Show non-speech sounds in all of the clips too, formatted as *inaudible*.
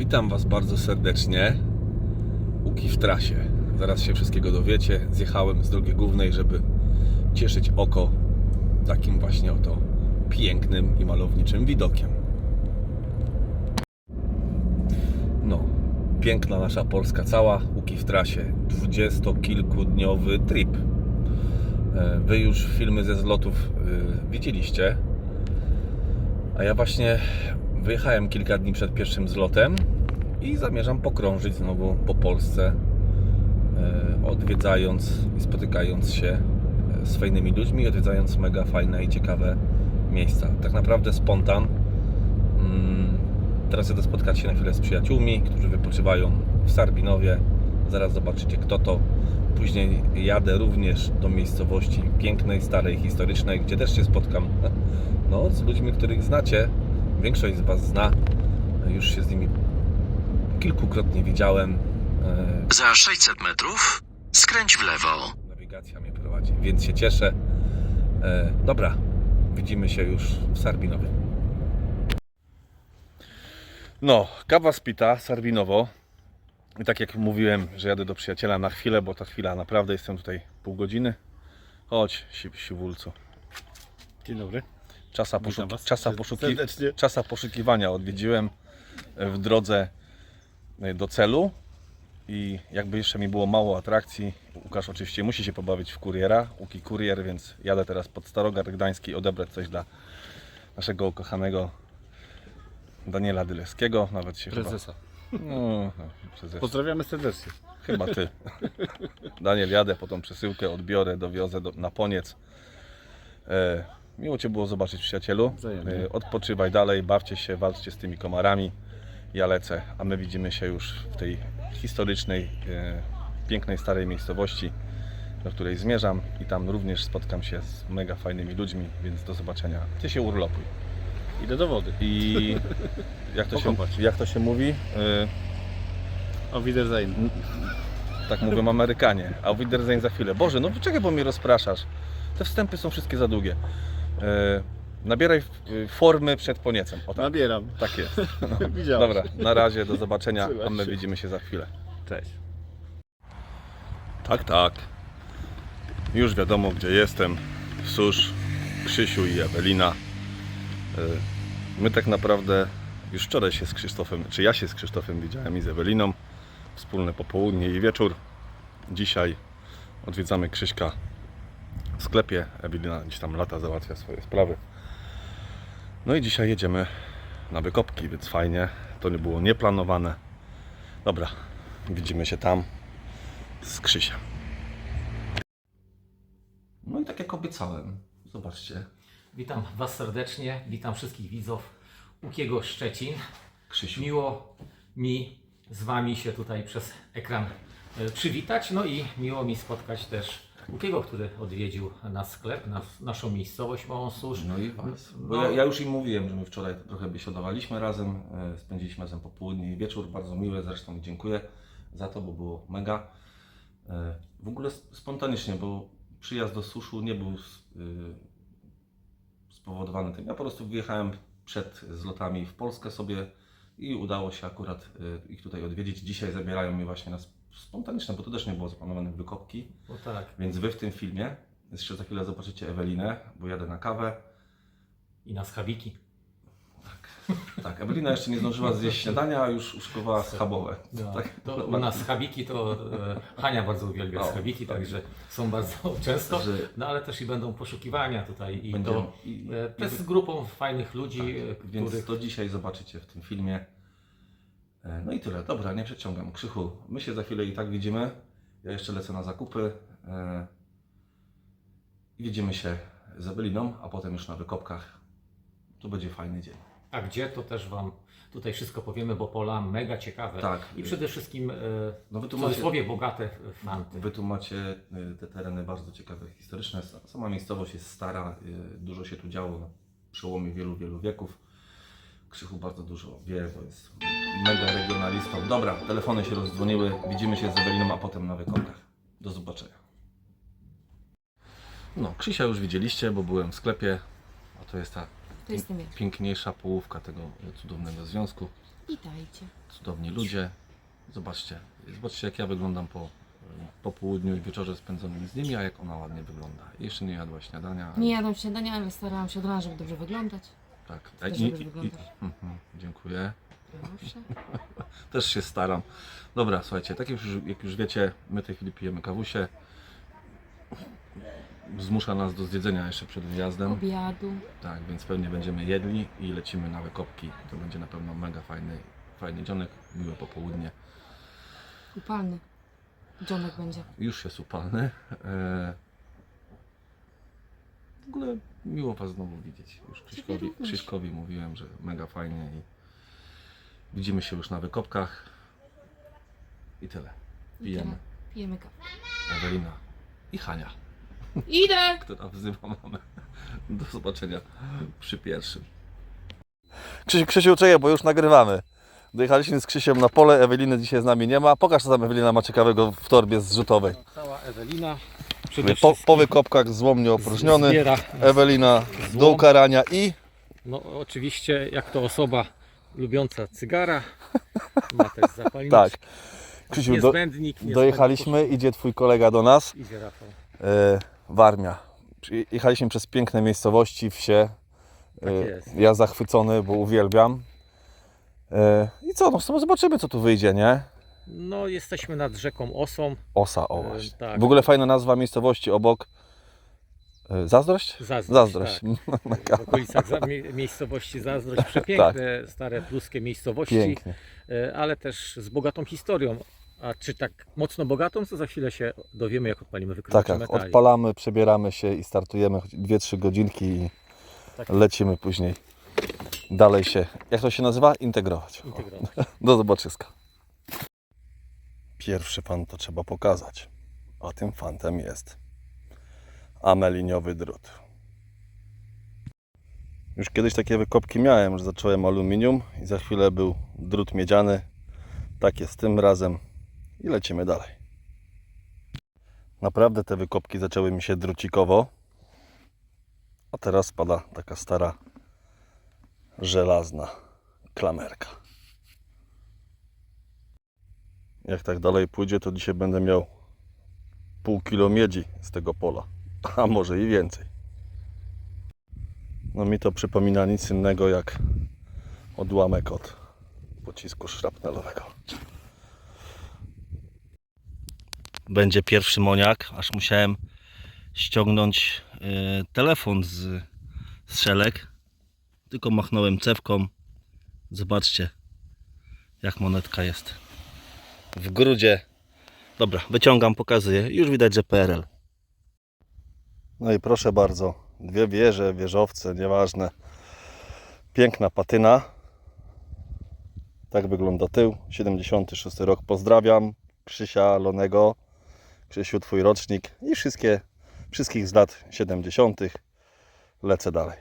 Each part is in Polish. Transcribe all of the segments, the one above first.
Witam Was bardzo serdecznie. Łuki w trasie. Zaraz się wszystkiego dowiecie. Zjechałem z drogi głównej, żeby cieszyć oko takim właśnie oto pięknym i malowniczym widokiem. No, piękna nasza Polska cała. Łuki w trasie. Dwudziestokilkudniowy trip. E, Wy już filmy ze zlotów y, widzieliście. A ja właśnie wyjechałem kilka dni przed pierwszym zlotem i zamierzam pokrążyć znowu po Polsce, e, odwiedzając i spotykając się e, z fajnymi ludźmi, odwiedzając mega fajne i ciekawe miejsca. Tak naprawdę spontan. Mm, Teraz jadę spotkać się na chwilę z przyjaciółmi, którzy wypoczywają w Sarbinowie. Zaraz zobaczycie kto to. Później jadę również do miejscowości pięknej, starej, historycznej, gdzie też się spotkam *laughs* no, z ludźmi, których znacie. Większość z Was zna. Już się z nimi kilkukrotnie widziałem. E, Za 600 metrów skręć w lewo. Nawigacja mnie prowadzi, więc się cieszę. E, dobra, widzimy się już w Sarbinowie. No, kawa spita, Sarbinowo. I tak jak mówiłem, że jadę do przyjaciela na chwilę, bo ta chwila naprawdę jestem tutaj pół godziny. Chodź, si- siwulcu. Dzień dobry. Czasa, poszuki- czasa, poszuki- serdecznie. czasa poszukiwania odwiedziłem w drodze do celu i jakby jeszcze mi było mało atrakcji, Łukasz oczywiście musi się pobawić w kuriera, Łuki kurier, więc jadę teraz pod Starogard Gdański odebrać coś dla naszego ukochanego Daniela Dylewskiego, nawet się Prezesa. chyba... No, no, prezes. Pozdrawiamy serdecznie. Chyba ty. *laughs* Daniel, jadę po tą przesyłkę, odbiorę, dowiozę do, na poniec. E, miło Cię było zobaczyć, przyjacielu. E, odpoczywaj dalej, bawcie się, walczcie z tymi komarami. Ja lecę, a my widzimy się już w tej historycznej, e, pięknej, starej miejscowości, do której zmierzam i tam również spotkam się z mega fajnymi ludźmi, więc do zobaczenia. Ty się urlopuj. Idę do wody. I jak to, się, jak to się mówi? E, Auf Wiedersehen. Tak mówią Amerykanie. A Wiedersehen za chwilę. Boże, no czekaj, bo mnie rozpraszasz. Te wstępy są wszystkie za długie. Nabieraj e, formy przed poniecem. O tak, Nabieram. tak jest. *laughs* Widziałem. Dobra, na razie, do zobaczenia, Trzymaj a my się. widzimy się za chwilę. Cześć. Tak, tak. Już wiadomo, gdzie jestem. Susz, Krzysiu i Ewelina. E, My tak naprawdę już wczoraj się z Krzysztofem, czy ja się z Krzysztofem widziałem i z Eweliną. Wspólne popołudnie i wieczór. Dzisiaj odwiedzamy Krzyśka w sklepie. Ewelina gdzieś tam lata, załatwia swoje sprawy. No i dzisiaj jedziemy na wykopki, więc fajnie. To nie było nieplanowane. Dobra, widzimy się tam z Krzysiem. No i tak jak obiecałem, zobaczcie, Witam Was serdecznie, witam wszystkich widzów Łukiego Szczecin. Krzysiu. Miło mi z Wami się tutaj przez ekran e, przywitać, no i miło mi spotkać też Łukiego, który odwiedził nasz sklep, nas, naszą miejscowość Małą Susz. No i Was. Bo No. ja, ja już im mówiłem, że my wczoraj trochę biesiodowaliśmy razem, e, spędziliśmy razem popołudnie i wieczór, bardzo miłe, zresztą dziękuję za to, bo było mega. E, W ogóle sp- spontanicznie, bo przyjazd do suszu nie był s- y, spowodowany tym. Ja po prostu wyjechałem przed zlotami w Polskę sobie i udało się akurat y, ich tutaj odwiedzić. Dzisiaj zabierają mnie właśnie na sp- spontaniczne, bo to też nie było zaplanowane wykopki. Bo tak, Więc Wy w tym filmie, jeszcze za chwilę zobaczycie Ewelinę, bo jadę na kawę. i na schabiki. Tak, Ewelina jeszcze nie zdążyła zjeść śniadania, a już uszkowała schabowe. No, Tak, to u nas schabiki to e, Hania bardzo uwielbia O, schabiki, tak. także są bardzo często, Że no ale też i będą poszukiwania tutaj i będziemy- to i- e, i- też z grupą fajnych ludzi, e, tak, Więc których to dzisiaj zobaczycie w tym filmie. E, No i tyle. Dobra, nie przeciągam. Krzychu, my się za chwilę i tak widzimy. Ja jeszcze lecę na zakupy. e, I widzimy się z Eweliną, a potem już na wykopkach. To będzie fajny dzień. A gdzie to też Wam tutaj wszystko powiemy, bo pola mega ciekawe. Tak. I przede wszystkim e, No w cudzysłowie bogate fanty. Wy tu macie te tereny bardzo ciekawe, historyczne. Sa- Sama miejscowość jest stara, dużo się tu działo na przełomie wielu, wielu wieków. Krzychu bardzo dużo wie, bo jest mega regionalistą. Dobra, telefony się rozdzwoniły, widzimy się z Eweliną, a potem na wykopkach. Do zobaczenia. No, Krzysia już widzieliście, bo byłem w sklepie, a to jest ta To jestem ja. Piękniejsza połówka tego cudownego związku. Witajcie. Cudowni ludzie. Zobaczcie, zobaczcie jak ja wyglądam po, po południu i wieczorze spędzonym z nimi, a jak ona ładnie wygląda. Jeszcze nie jadła śniadania. Nie jadam śniadania, ale starałam się od rana, żeby dobrze wyglądać. Tak. I- i- i- mhm, dziękuję. Proszę. *laughs* Też się staram. Dobra, słuchajcie, tak jak już, jak już wiecie, my w tej chwili pijemy kawusie. Zmusza nas do zjedzenia jeszcze przed wyjazdem. Obiadu. Tak, więc pewnie będziemy jedli i lecimy na wykopki. To będzie na pewno mega fajny, fajny dzionek, miłe popołudnie. Upalny. Dzionek będzie. Już jest upalny. E... W ogóle miło Was znowu widzieć. Już Krzyśkowi. Krzyśkowi mówiłem, że mega fajnie i widzimy się już na wykopkach. I tyle. Pijemy. Pijemy kawę. Ewelina i Hania, Idę! *laughs* która wzywa mamę. Do zobaczenia przy pierwszym. Krzysiu, Krzysiu, czekaj, bo już nagrywamy. Dojechaliśmy z Krzysiem na pole, Eweliny dzisiaj z nami nie ma. Pokaż, co tam Ewelina ma ciekawego w torbie zrzutowej. Cała Ewelina. Przede Po, wszystkim po wykopkach złom nieopróżniony. zbiera Ewelina do złom. ukarania i No oczywiście jak to osoba lubiąca cygara, ma też zapalniczkę. tak. Krzysiu, do, Niezbędnik, niezbędnik dojechaliśmy, idzie twój kolega do nas. Idzie Rafał. E, Warmia. Przy- Jechaliśmy przez piękne miejscowości, wsie. Tak E, jest. Ja zachwycony, bo uwielbiam. E, I co, no w sumie zobaczymy, co tu wyjdzie, nie? No jesteśmy nad rzeką Osą. Osa, o E, właśnie. tak. W ogóle fajna nazwa miejscowości obok. E, Zazdrość? Zazdrość. Zazdrość. Tak. *laughs* W okolicach za, mie, miejscowości Zazdrość. *laughs* Przepiękne, stare pruskie miejscowości, Pięknie. e, ale też z bogatą historią. A czy tak mocno bogatą, to za chwilę się dowiemy, jak odpalimy wykrywacz Tak, metali. odpalamy, przebieramy się i startujemy 2-3 godzinki i Tak. lecimy później dalej się, jak to się nazywa? Integrować. Integrować. *laughs* Do zobaczyska. Pierwszy fan to trzeba pokazać, a tym fantem jest ameliniowy drut. Już kiedyś takie wykopki miałem, że zacząłem aluminium i za chwilę był drut miedziany. Tak jest tym razem i lecimy dalej. Naprawdę te wykopki zaczęły mi się drucikowo, a teraz spada taka stara żelazna klamerka. Jak tak dalej pójdzie, to dzisiaj będę miał pół kilo miedzi z tego pola, *laughs* a może i więcej. No mi to przypomina nic innego jak odłamek od pocisku szrapnelowego. Będzie pierwszy moniak, aż musiałem ściągnąć e, telefon z, z szelek. Tylko machnąłem cewką. Zobaczcie, jak monetka jest w grudzie. Dobra, wyciągam, pokazuję. Już widać, że PRL. No i proszę bardzo, dwie wieże, wieżowce, nieważne. Piękna patyna. Tak wygląda tył. 76 rok. Pozdrawiam Krzysia Lonego. Krzysiu, twój rocznik i wszystkie, wszystkich z lat 70. Lecę dalej.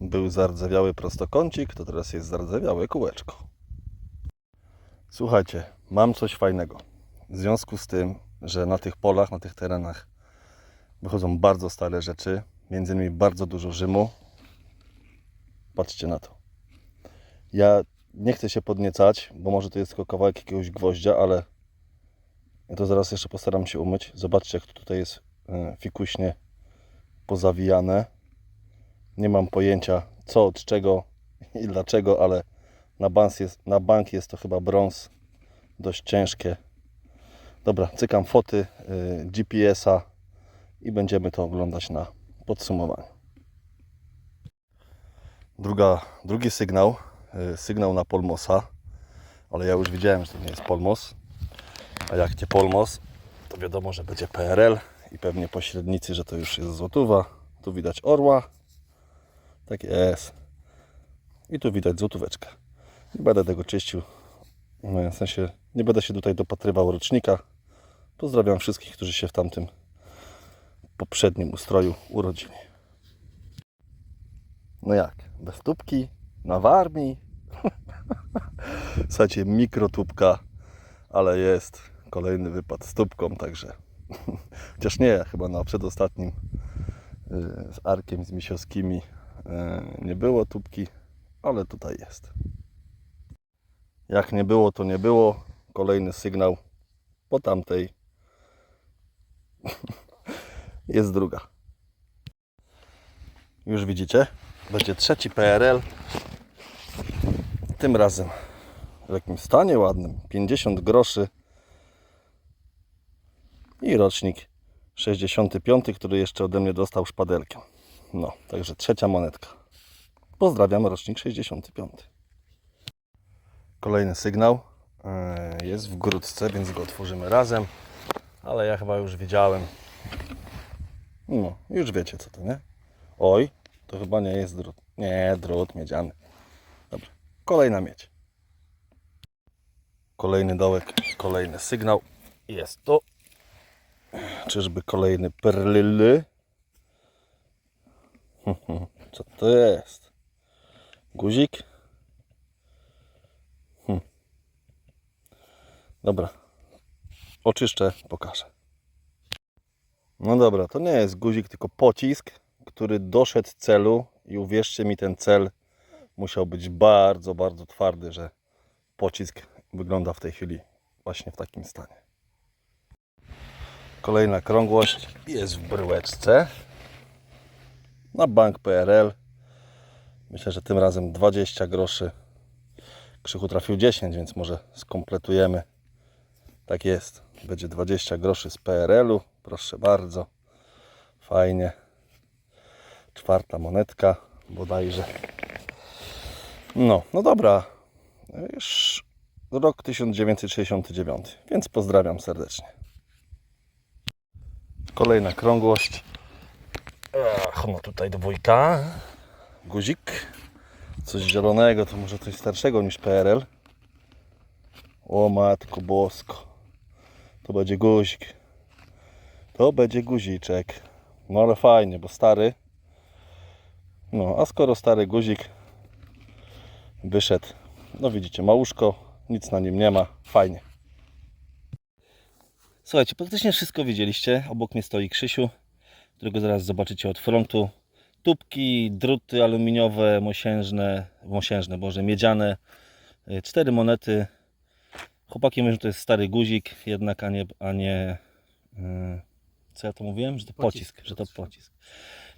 Był zardzewiały prostokącik, to teraz jest zardzewiałe kółeczko. Słuchajcie, mam coś fajnego. W związku z tym, że na tych polach, na tych terenach wychodzą bardzo stare rzeczy, między innymi bardzo dużo Rzymu. Patrzcie na to. Ja nie chcę się podniecać, bo może to jest tylko kawałek jakiegoś gwoździa, ale ja to zaraz jeszcze postaram się umyć. Zobaczcie, jak to tutaj jest e, fikuśnie pozawijane. Nie mam pojęcia co od czego i dlaczego, ale na bank jest, na bank jest to chyba brąz. Dość ciężkie. Dobra, cykam foty y, GPS-a i będziemy to oglądać na podsumowaniu. Druga, drugi sygnał, y, sygnał na Polmosa, ale ja już wiedziałem, że to nie jest Polmos. A jak nie Polmos, to wiadomo, że będzie PRL i pewnie pośrednicy, że to już jest złotówa. Tu widać orła. Tak jest. I tu widać złotóweczkę. Nie będę tego czyścił. No, w sensie nie będę się tutaj dopatrywał rocznika. Pozdrawiam wszystkich, którzy się w tamtym poprzednim ustroju urodzili. No jak? Bez tubki? Na warmii? *laughs* Słuchajcie, mikrotubka, ale jest kolejny wypad z tubką, także *laughs* chociaż nie, chyba na przedostatnim y, z Arkiem, z Misiowskimi. Y, Nie było tubki, ale tutaj jest. Jak nie było, to nie było. Kolejny sygnał po tamtej *laughs* jest druga. Już widzicie, będzie trzeci PRL. Tym razem w jakimś stanie ładnym, 50 groszy i rocznik 65, który jeszcze ode mnie dostał szpadelkiem. No, także trzecia monetka. Pozdrawiam, rocznik 65. Kolejny sygnał e, jest w grudce, więc go otworzymy razem, ale ja chyba już widziałem. No, już wiecie co to, nie? Oj, to chyba nie jest drut. Nie, drut miedziany. Dobra, kolejna miedź. Kolejny dołek, kolejny sygnał. Jest to. Czyżby kolejny perlyly? *laughs* Co to jest? Guzik? Dobra. Oczyszczę, pokażę. No dobra, to nie jest guzik, tylko pocisk, który doszedł celu i uwierzcie mi, ten cel musiał być bardzo, bardzo twardy, że pocisk wygląda w tej chwili właśnie w takim stanie. Kolejna krągłość jest w bryłeczce na bank PRL. Myślę, że tym razem 20 groszy. Krzychu trafił 10, więc może skompletujemy. Tak jest. Będzie 20 groszy z PRL-u. Proszę bardzo. Fajnie. Czwarta monetka bodajże. No, no dobra. Już rok 1969, więc pozdrawiam serdecznie. Kolejna krągłość. Ach, no tutaj dwójka. Guzik. Coś zielonego, to może coś starszego niż PRL. O matko bosko. To będzie guzik. To będzie guziczek. No ale fajnie, bo stary. No, a skoro stary guzik wyszedł, no widzicie, małuszko, nic na nim nie ma, fajnie. Słuchajcie, praktycznie wszystko widzieliście. Obok mnie stoi Krzysiu, którego zaraz zobaczycie od frontu. Tubki, druty aluminiowe, mosiężne, mosiężne, boże, miedziane. Y, Cztery monety. Chłopaki mówią, że to jest stary guzik, jednak, a nie, a nie y, co ja to mówiłem? Że to pocisk, Pocisk, że to pocisk.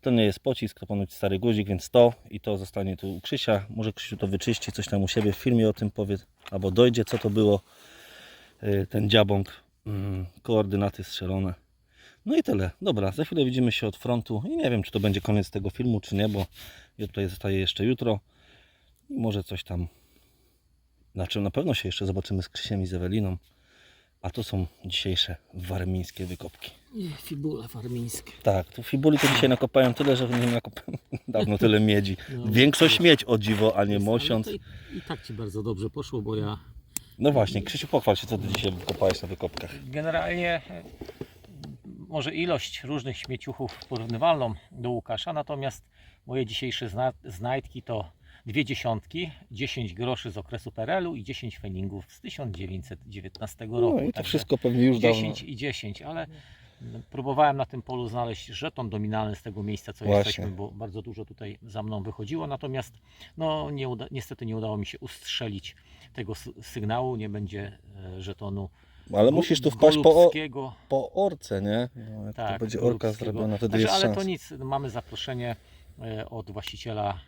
To nie jest pocisk, to ponoć stary guzik, więc to i to zostanie tu u Krzysia. Może Krzysiu to wyczyści, coś tam u siebie w filmie o tym powie, albo dojdzie, co to było. Y, Ten dziabąk, mm, koordynaty strzelone. No i tyle. Dobra, za chwilę widzimy się od frontu i nie wiem, czy to będzie koniec tego filmu, czy nie, bo ja tutaj zostaje jeszcze jutro i może coś tam. Znaczy, na pewno się jeszcze zobaczymy z Krzysiem i z Eweliną. A to są dzisiejsze warmińskie wykopki. Nie, fibule farmińskie. Tak, tu fibuli to dzisiaj nakopałem tyle, że nie nakopałem *laughs* dawno tyle miedzi. *laughs* No, Większość miedź o dziwo, a nie Ale mosiąc. to I, I tak Ci bardzo dobrze poszło, bo ja No właśnie, Krzysiu, pochwal się, co ty dzisiaj wykopałeś na wykopkach. Generalnie e, może ilość różnych śmieciuchów porównywalną do Łukasza, natomiast moje dzisiejsze zna- znajdki to dwie dziesiątki, 10 groszy z okresu PRL-u i 10 feningów z 1919 roku. No i to Także wszystko pewnie już dawno. 10 i 10, ale próbowałem na tym polu znaleźć żeton dominalny z tego miejsca, co Właśnie. jesteśmy, bo bardzo dużo tutaj za mną wychodziło, natomiast no, nie uda, niestety nie udało mi się ustrzelić tego sygnału, nie będzie e, żetonu Ale musisz tu wpaść po, po orce, nie? No, jak to Tak, będzie orka zrobiona, wtedy Znaczy, jest ale szansa. to nic, mamy zaproszenie e, od właściciela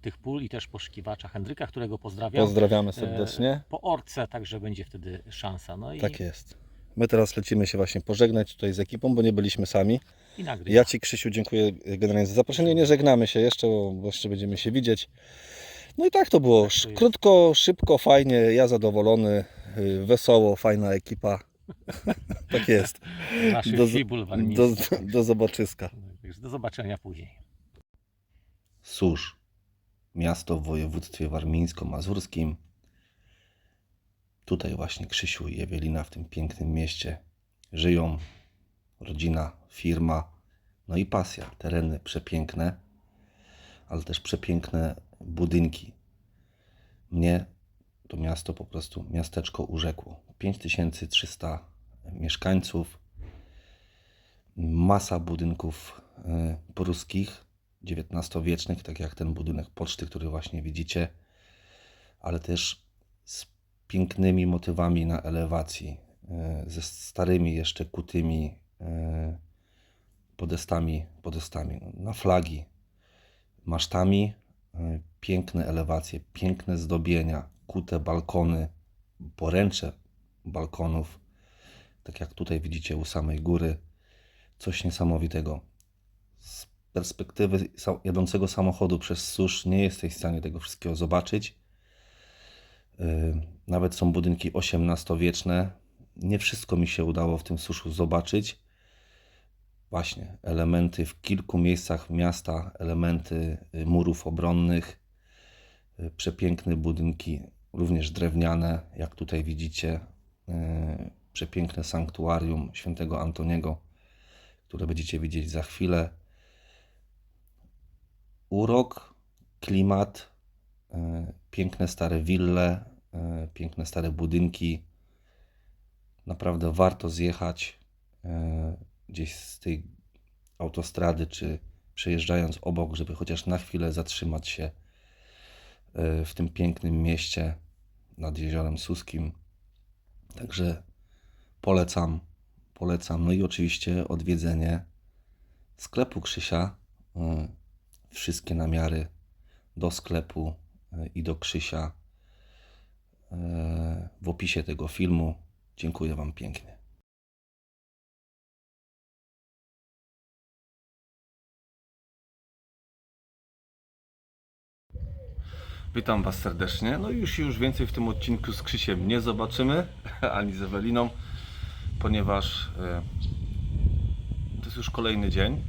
tych pól i też poszukiwacza Hendryka, którego pozdrawiam. Pozdrawiamy E, serdecznie. Po orce także będzie wtedy szansa. No i, Tak jest. My teraz lecimy się właśnie pożegnać tutaj z ekipą, bo nie byliśmy sami. i nagrywa. Ja Ci, Krzysiu, dziękuję generalnie za zaproszenie. Nie żegnamy się jeszcze, bo jeszcze będziemy się widzieć. No i tak to było. Tak to. Krótko, szybko, fajnie. Ja zadowolony, y, wesoło, fajna ekipa. *laughs* tak jest. Naszych do- fibul Do, do zobaczyska. Także Do zobaczenia później. Susz, miasto w województwie warmińsko-mazurskim. Tutaj właśnie Krzysiu i Ewelina w tym pięknym mieście żyją. Rodzina, firma, no i pasja. Tereny przepiękne, ale też przepiękne budynki. Mnie to miasto po prostu, miasteczko urzekło. 5300 mieszkańców, masa budynków e, pruskich, XIX-wiecznych, tak jak ten budynek poczty, który właśnie widzicie, ale też z pięknymi motywami na elewacji, e, ze starymi jeszcze kutymi e, podestami, podestami na flagi, masztami, e, piękne elewacje, piękne zdobienia, kute balkony, poręcze balkonów, tak jak tutaj widzicie u samej góry, coś niesamowitego. Perspektywy jadącego samochodu przez susz nie jesteś w stanie tego wszystkiego zobaczyć. Yy, Nawet są budynki XVIII-wieczne. Nie wszystko mi się udało w tym suszu zobaczyć. Właśnie elementy w kilku miejscach miasta, elementy y, murów obronnych, y, przepiękne budynki, również drewniane, jak tutaj widzicie. y, Przepiękne sanktuarium świętego Antoniego, które będziecie widzieć za chwilę. Urok, klimat, y, piękne stare wille, y, piękne stare budynki. Naprawdę warto zjechać y, gdzieś z tej autostrady, czy przejeżdżając obok, żeby chociaż na chwilę zatrzymać się w tym pięknym mieście nad Jeziorem Suskim. Także polecam, polecam. No i oczywiście odwiedzenie sklepu Krzysia. Wszystkie namiary do sklepu y, i do Krzysia y, w opisie tego filmu. Dziękuję Wam pięknie. Witam Was serdecznie. No już już więcej w tym odcinku z Krzysiem nie zobaczymy, *laughs* ani z Eweliną, ponieważ e, to jest już kolejny dzień.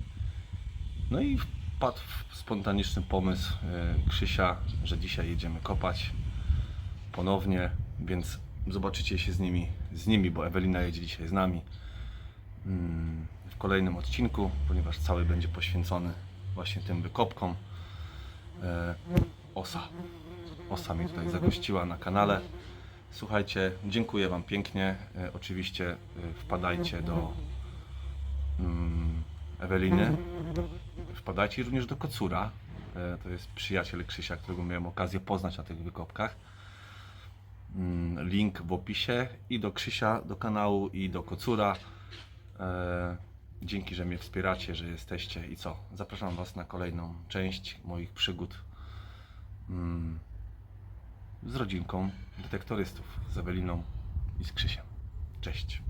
No i wpadł w spontaniczny pomysł e, Krzysia, że dzisiaj jedziemy kopać ponownie, więc zobaczycie się z nimi, z nimi, bo Ewelina jedzie dzisiaj z nami mm, w kolejnym odcinku, ponieważ cały będzie poświęcony właśnie tym wykopkom. E, Osa. Osa mi tutaj zagościła na kanale. Słuchajcie, dziękuję Wam pięknie. E, oczywiście wpadajcie do mm, Eweliny. Wpadajcie również do Kocura. E, to jest przyjaciel Krzysia, którego miałem okazję poznać na tych wykopkach. Mm, link w opisie i do Krzysia, do kanału i do Kocura. E, dzięki, że mnie wspieracie, że jesteście i co? Zapraszam Was na kolejną część moich przygód mm, z rodzinką detektorystów, z Eweliną i z Krzysiem. Cześć.